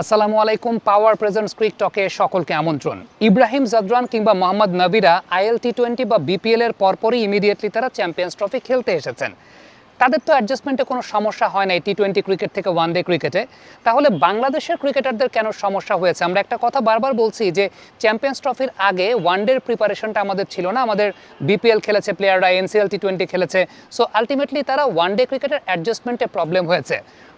আসসালামু আলাইকুম পাওয়ার প্রেজেন্টস ক্রিক টকে সকলকে আমন্ত্রণ। ইব্রাহিম জাদরান কিংবা মোহাম্মদ নবিরা আইএল টি টোয়েন্টি বা বিপিএল এর পরপরই ইমিডিয়েটলি তারা চ্যাম্পিয়ন্স ট্রফি খেলতে এসেছেন। তাদের তো অ্যাডজাস্টমেন্টে কোনো সমস্যা হয় না টি টোয়েন্টি ক্রিকেট থেকে ওয়ান ডে ক্রিকেটে তাহলে বাংলাদেশের ক্রিকেটারদের কেন সমস্যা হয়েছে? আমরা একটা কথা বারবার বলছি যে চ্যাম্পিয়ন্স ট্রফির আগে ওয়ান ডের প্রিপারেশনটা আমাদের ছিল না। আমাদের বিপিএল খেলেছে প্লেয়াররা এনসিএল টি টোয়েন্টি খেলেছে। সো আলটিমেটলি তারা ওয়ান ডে ক্রিকেটের অ্যাডজাস্টমেন্টে প্রবলেম হয়েছে।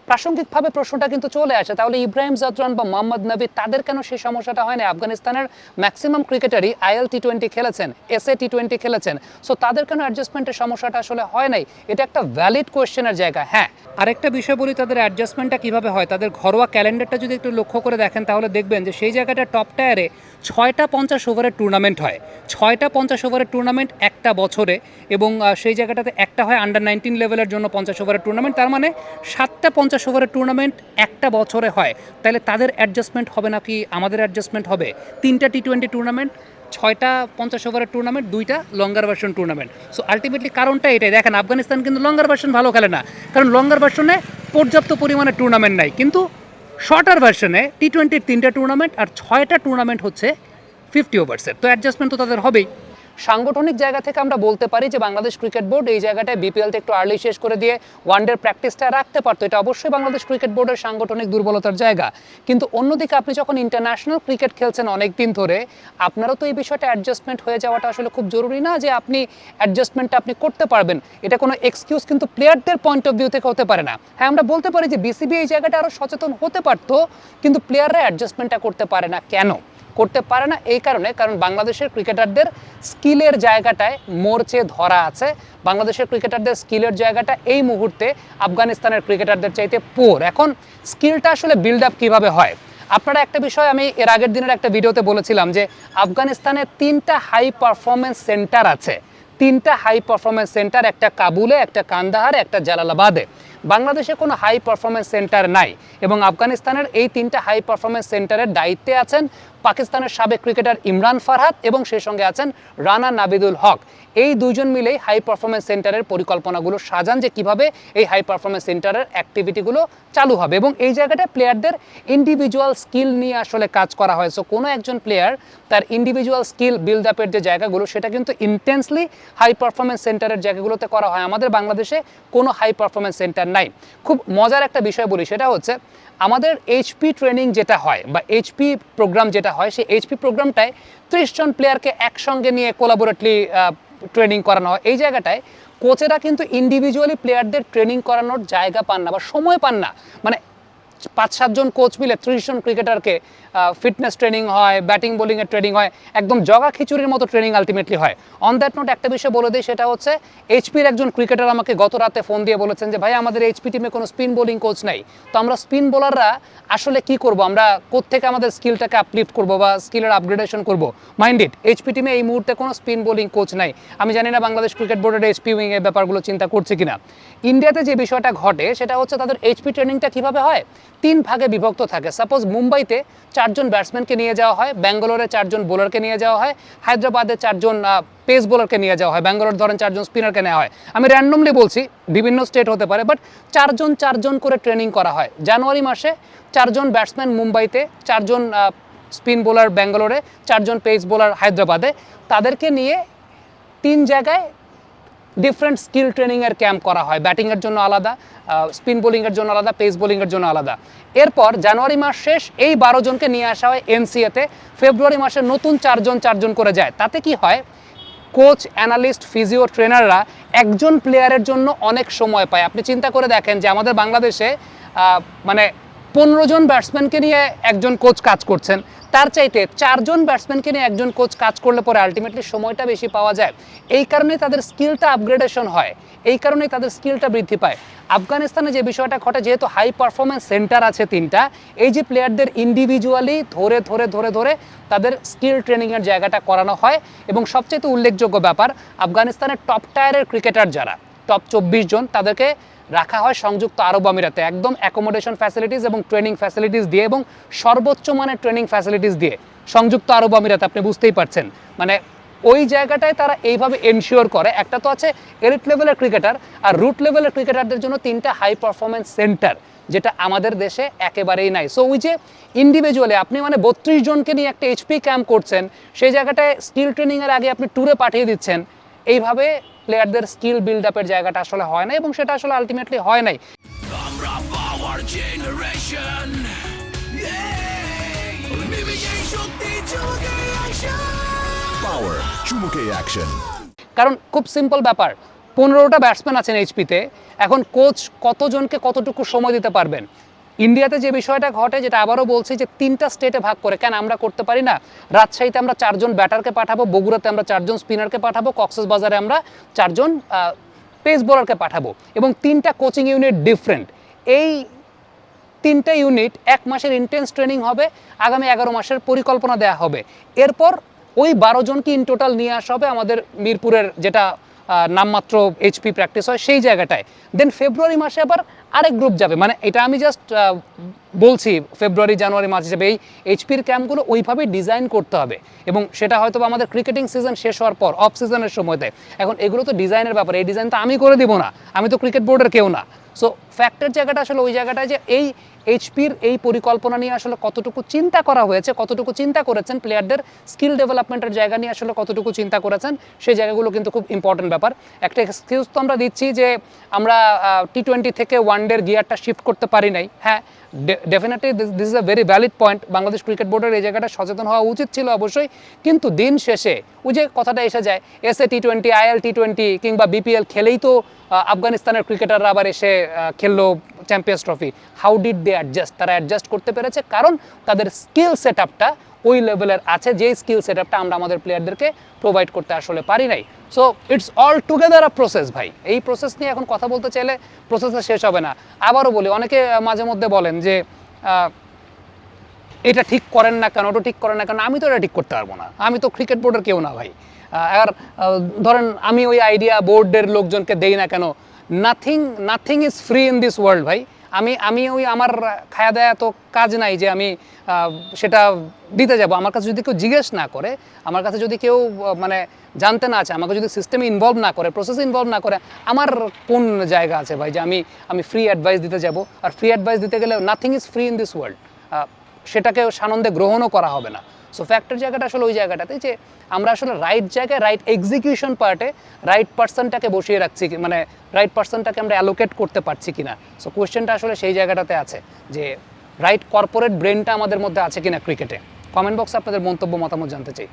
প্রাসঙ্গিকভাবে প্রশ্নটা কিন্তু চলে আসে। তাহলে ইব্রাহিম জাদরান বা মোহাম্মদ নবী তাদের কেন সেই সমস্যাটা হয় না? আফগানিস্তানের ম্যাক্সিমাম ক্রিকেটারই আইএল টি টোয়েন্টি খেলেছেন এস টি টোয়েন্টি খেলেছেন। সো তাদের কেন অ্যাডজাস্টমেন্টের সমস্যাটা আসলে হয় নাই? এটা একটা ভ্যালিড কোয়েশ্চেনের জায়গা হ্যাঁ। আরেকটা বিষয় বলি, তাদের অ্যাডজাস্টমেন্টটা কীভাবে হয়? তাদের ঘরোয়া ক্যালেন্ডারটা যদি একটু লক্ষ্য করে দেখেন, তাহলে দেখবেন যে সেই জায়গাটা টপ টায়ারে ছয়টা পঞ্চাশ ওভারের টুর্নামেন্ট হয়। ছয়টা পঞ্চাশ ওভারের টুর্নামেন্ট একটা বছরে এবং সেই জায়গাটাতে একটা হয় আন্ডার নাইনটিন লেভেলের জন্য পঞ্চাশ ওভারের টুর্নামেন্ট তার মানে সাতটা পঞ্চাশ ওভারের টুর্নামেন্ট একটা বছরে হয়, তাহলে তাদের অ্যাডজাস্টমেন্ট হবে নাকি আমাদের অ্যাডজাস্টমেন্ট হবে? তিনটা টি টোয়েন্টি টুর্নামেন্ট ছয়টা পঞ্চাশ ওভারের টুর্নামেন্ট দুইটা longer version tournament so ultimately কারণটা এটাই। দেখেন, আফগানিস্তান কিন্তু লঙ্গার ভার্সন ভালো খেলে না, কারণ লঙ্গার ভার্সনে পর্যাপ্ত পরিমাণে টুর্নামেন্ট নাই। কিন্তু শর্টার ভার্সনে টি টোয়েন্টির তিনটা টুর্নামেন্ট আর ছয়টা টুর্নামেন্ট হচ্ছে ফিফটি ওভার্সের তো অ্যাডজাস্টমেন্ট তো তাদের হবেই। সাংগঠনিক জায়গা থেকে আমরা বলতে পারি যে বাংলাদেশ ক্রিকেট বোর্ড এই জায়গাটায় বিপিএলতে একটু আর্লি শেষ করে দিয়ে ওয়ানডের প্র্যাকটিসটা রাখতে পারতো। এটা অবশ্যই বাংলাদেশ ক্রিকেট বোর্ডের সাংগঠনিক দুর্বলতার জায়গা। কিন্তু অন্যদিকে আপনি যখন ইন্টারন্যাশনাল ক্রিকেট খেলছেন অনেক দিন ধরে, আপনারও তো এই বিষয়টা অ্যাডজাস্টমেন্ট হয়ে যাওয়াটা আসলে খুব জরুরি না যে আপনি অ্যাডজাস্টমেন্টটা আপনি করতে পারবেন। এটা কোনো এক্সকিউজ কিন্তু প্লেয়ারদের পয়েন্ট অফ ভিউ থেকে হতে পারে না। হ্যাঁ আমরা বলতে পারি যে বিসিবি এই জায়গাটা আরও সচেতন হতে পারতো, কিন্তু প্লেয়াররা অ্যাডজাস্টমেন্টটা করতে পারে না। কেন? করতে পারে না এই কারণে, কারণ বাংলাদেশের ক্রিকেটারদের স্কিলের জায়গাটায় মোর্চে ধরা আছে। বাংলাদেশের ক্রিকেটারদের স্কিলের জায়গাটা এই মুহূর্তে আফগানিস্তানের ক্রিকেটারদের চাইতে পোর এখন স্কিলটা আসলে বিল্ড আপ কীভাবে হয়? আপনারা একটা বিষয় আমি এর আগের দিনের একটা ভিডিওতে বলেছিলাম যে আফগানিস্তানে তিনটা হাই পারফরমেন্স সেন্টার আছে। তিনটা হাই পারফরমেন্স সেন্টার একটা কাবুলে, একটা কান্দাহারে, একটা জালালাবাদে। বাংলাদেশে কোনো হাই পারফরমেন্স সেন্টার নাই এবং আফগানিস্তানের এই তিনটা হাই পারফরমেন্স সেন্টারের দায়িত্বে আছেন পাকিস্তানের সাবেক ক্রিকেটার ইমরান ফারহাদ এবং সেই সঙ্গে আছেন রানা নাবিদুল হক। এই দুজন মিলেই হাই পারফরমেন্স সেন্টারের পরিকল্পনাগুলো সাজান যে কীভাবে এই হাই পারফরমেন্স সেন্টারের অ্যাক্টিভিটিগুলো চালু হবে এবং এই জায়গাটায় প্লেয়ারদের ইন্ডিভিজুয়াল স্কিল নিয়ে আসলে কাজ করা হয়। সো কোনো একজন প্লেয়ার তার ইন্ডিভিজুয়াল স্কিল বিল্ড আপের যে জায়গাগুলো, সেটা কিন্তু ইন্টেন্সলি হাই পারফরমেন্স সেন্টারের জায়গাগুলোতে করা হয়। আমাদের বাংলাদেশে কোনো হাই পারফরমেন্স সেন্টার নাই। খুব মজার একটা বিষয় বলি, সেটা হচ্ছে আমাদের এইচপি ট্রেনিং যেটা হয় বা এইচপি প্রোগ্রাম যেটা হয়, সেই এইচপি প্রোগ্রামটায় ত্রিশ জন প্লেয়ারকে একসঙ্গে নিয়ে কোলাবোরেটলি ট্রেনিং করানো হয়। এই জায়গাটায় কোচেরা কিন্তু ইন্ডিভিজুয়ালি প্লেয়ারদের ট্রেনিং করানোর জায়গা পান না বা সময় পান না। মানে পাঁচ সাতজন কোচ মিলে ত্রিশ জন ক্রিকেটারকে ফিটনেস ট্রেনিং হয় ব্যাটিং বোলিংয়ের ট্রেনিং হয়, একদম জগা খিচুড়ির মতো ট্রেনিং আলটিমেটলি হয়। অন দ্যাট নোট একটা বিষয় বলে দিই, সেটা হচ্ছে এইচপির একজন ক্রিকেটার আমাকে গত রাতে ফোন দিয়ে বলেছেন যে, ভাই, আমাদের এইচপি টিমে কোনো স্পিন বোলিং কোচ নাই। তো আমরা স্পিন বোলাররা আসলে কি করব? আমরা কোত্থেকে আমাদের স্কিলটাকে আপলিফট করব বা স্কিলের আপগ্রেডেশন করব? মাইন্ড ইট এইচপি টিমে এই মুহূর্তে কোনো স্পিন বোলিং কোচ নাই। আমি জানি না বাংলাদেশ ক্রিকেট বোর্ডের এইচপি উইং এর ব্যাপারগুলো চিন্তা করছে কিনা। ইন্ডিয়াতে যে বিষয়টা ঘটে, সেটা হচ্ছে তাদের এইচপি ট্রেনিংটা কীভাবে হয়? তিন ভাগে বিভক্ত থাকে। সাপোজ মুম্বাইতে চারজন ব্যাটসম্যানকে নিয়ে যাওয়া হয়, ব্যাঙ্গালোরে চারজন বোলারকে নিয়ে যাওয়া হয়, হায়দ্রাবাদে চারজন পেস বোলারকে নিয়ে যাওয়া হয়, ব্যাঙ্গালোর ধরেন চারজন স্পিনারকে নেওয়া হয়। আমি র্যান্ডমলি বলছি, বিভিন্ন স্টেট হতে পারে বাট চারজন চারজন করে ট্রেনিং করা হয়। জানুয়ারি মাসে চারজন ব্যাটসম্যান মুম্বাইতে, চারজন স্পিন বোলার ব্যাঙ্গালোরে, চারজন পেস বোলার হায়দ্রাবাদে, তাদেরকে নিয়ে তিন জায়গায় ডিফারেন্ট স্কিল ট্রেনিংয়ের ক্যাম্প করা হয়। ব্যাটিংয়ের জন্য আলাদা স্পিন বোলিংয়ের জন্য আলাদা পেস বোলিংয়ের জন্য আলাদা। এরপর জানুয়ারি মাস শেষ, এই বারো জনকে নিয়ে আসা হয় এনসিএতে ফেব্রুয়ারি মাসে নতুন চারজন চারজন করে যায়। তাতে কি হয়? কোচ অ্যানালিস্ট ফিজিও ট্রেনাররা একজন প্লেয়ারের জন্য অনেক সময় পায়। আপনি চিন্তা করে দেখেন যে আমাদের বাংলাদেশে মানে পনেরো জন ব্যাটসম্যানকে নিয়ে একজন কোচ কাজ করছেন। তার চাইতে চারজন ব্যাটসম্যানকে নিয়ে একজন কোচ কাজ করলে পরে আলটিমেটলি সময়টা বেশি পাওয়া যায়। এই কারণেই তাদের স্কিলটা আপগ্রেডেশন হয়। এই কারণেই তাদের স্কিলটা বৃদ্ধি পায়। আফগানিস্তানে যে বিষয়টা ঘটে, যেহেতু হাই পারফরমেন্স সেন্টার আছে তিনটা, এই যে প্লেয়ারদের ইন্ডিভিজুয়ালি ধরে ধরে ধরে ধরে তাদের স্কিল ট্রেনিংয়ের জায়গাটা করানো হয় এবং সবচেয়ে উল্লেখযোগ্য ব্যাপার, আফগানিস্তানের টপ টায়ারের ক্রিকেটার যারা টপ চব্বিশ জন, তাদেরকে রাখা হয় সংযুক্ত আরব আমিরাতে। একদম অ্যাকোমোডেশন ফ্যাসিলিটিস এবং ট্রেনিং ফ্যাসিলিটিস দিয়ে এবং সর্বোচ্চ মানের ট্রেনিং ফ্যাসিলিটিস দিয়ে সংযুক্ত আরব আমিরাতে, আপনি বুঝতেই পারছেন। মানে ওই জায়গাটায় তারা এইভাবে এনশিওর করে। একটা তো আছে এলিট লেভেলের ক্রিকেটার আর রুট লেভেলের ক্রিকেটারদের জন্য তিনটা হাই পারফরমেন্স সেন্টার যেটা আমাদের দেশে একেবারেই নাই। সো ওই যে ইন্ডিভিজুয়ালি আপনি মানে বত্রিশ জনকে নিয়ে একটা এইচপি ক্যাম্প করছেন, সেই জায়গাটায় স্কিল ট্রেনিংয়ের আগে আপনি ট্যুরে পাঠিয়ে দিচ্ছেন, এইভাবে প্লেয়ারদের স্কিল বিল্ড আপের জায়গাটা আসলে হয় না এবং সেটা আসলে আলটিমেটলি হয় নাই। কারণ খুব সিম্পল ব্যাপার পনেরোটা ব্যাটসম্যান আছেন এইচপিতে এখন কোচ কতজনকে কতটুকু সময় দিতে পারবেন? ইন্ডিয়াতে যে বিষয়টা ঘটে, যেটা আবারও বলছি যে তিনটা স্টেটে ভাগ করে, কেন আমরা করতে পারি না? রাজশাহীতে আমরা চারজন ব্যাটারকে পাঠাবো, বগুড়াতে আমরা চারজন স্পিনারকে পাঠাবো কক্সেস বাজারে আমরা চারজন পেস বোলারকে পাঠাবো। এবং তিনটা কোচিং ইউনিট ডিফারেন্ট এই তিনটা ইউনিট এক মাসের ইন্টেন্স ট্রেনিং হবে, আগামী এগারো মাসের পরিকল্পনা দেওয়া হবে। এরপর ওই বারো জনকে ইন টোটাল নিয়ে আসা হবে আমাদের মিরপুরের যেটা নামমাত্র এইচপি প্র্যাকটিস হয়, সেই জায়গাটায়। দেন ফেব্রুয়ারি মাসে আবার আরেক গ্রুপ যাবে। মানে এটা আমি জাস্ট বলছি ফেব্রুয়ারি জানুয়ারি মাস হিসেবে এই এইচপির ক্যাম্পগুলো ওইভাবেই ডিজাইন করতে হবে। এবং সেটা হয়তো আমাদের ক্রিকেটিং সিজন শেষ হওয়ার পর অফ সিজনের সময়তে। এখন এগুলো তো ডিজাইনের ব্যাপার, এই ডিজাইন তো আমি করে দিব না। আমি তো ক্রিকেট বোর্ডের কেউ না। সো ফ্যাক্টের জায়গাটা আসলে ওই জায়গাটায় যে এই এইচপির এই পরিকল্পনা নিয়ে আসলে কতটুকু চিন্তা করা হয়েছে, কতটুকু চিন্তা করেছেন প্লেয়ারদের স্কিল ডেভেলপমেন্টের জায়গা নিয়ে আসলে কতটুকু চিন্তা করেছেন সেই জায়গাগুলো কিন্তু খুব ইম্পর্টেন্ট ব্যাপার। একটা এক্সকিউজ তো আমরা দিচ্ছি যে আমরা টি টোয়েন্টি থেকে ওয়ানডের গিয়ারটা শিফট করতে পারি নাই। হ্যাঁ definitely this is a very valid point Bangladesh cricket বোর্ডের এই জায়গাটা সচেতন হওয়া উচিত ছিল অবশ্যই। কিন্তু দিন শেষে ওই যে কথাটা এসে যায় S A T twenty IL T twenty কিংবা বিপিএল খেলেই তো আফগানিস্তানের ক্রিকেটাররা আবার এসে খেললো champions trophy how did they adjust তারা অ্যাডজাস্ট করতে পেরেছে কারণ তাদের স্কিল সেট আপটা ওই লেভেলের আছে, যে স্কিল সেট আপটা আমরা আমাদের প্লেয়ারদেরকে প্রোভাইড করতে আসলে পারি নাই। So it's all together a process ভাই। এই প্রসেস নিয়ে এখন কথা বলতে চাইলে প্রসেসটা শেষ হবে না। আবারও বলি, অনেকে মাঝে মধ্যে বলেন যে এটা ঠিক করেন না কেন, ওটা ঠিক করেন না কেন, আমি তো এটা ঠিক করতে পারব না। আমি তো ক্রিকেট বোর্ডের কেউ না, ভাই। আর ধরেন আমি ওই আইডিয়া বোর্ডের লোকজনকে দেই না কেন nothing nothing is free in this world ভাই। আমি আমি ওই আমার খায়া দেয়া তো কাজ নাই যে আমি সেটা দিতে যাব। আমার কাছে যদি কেউ জিজ্ঞেস না করে, আমার কাছে যদি কেউ মানে জানতে না আছে আমাকে যদি সিস্টেমে ইনভলভ না করে প্রসেসে ইনভলভ না করে, আমার কোন জায়গা আছে ভাই যে আমি আমি ফ্রি অ্যাডভাইস দিতে যাব? আর ফ্রি অ্যাডভাইস দিতে গেলে nothing is free in this world সেটাকে সানন্দে গ্রহণও করা হবে না। সো ফ্যাক্টর জায়গাটা আসলে ওই জায়গাটাতে যে আমরা আসলে রাইট জায়গায় রাইট এক্সিকিউশন পার্টে রাইট পার্সনটাকে বসিয়ে রাখছি মানে রাইট পার্সনটাকে আমরা অ্যালোকেট করতে পারছি কিনা। সো কোয়েশ্চেনটা আসলে সেই জায়গাটাতে আছে যে রাইট কর্পোরেট ব্রেনটা আমাদের মধ্যে আছে কিনা ক্রিকেটে কমেন্ট বক্সে আপনাদের মন্তব্য, মতামত জানতে চাই।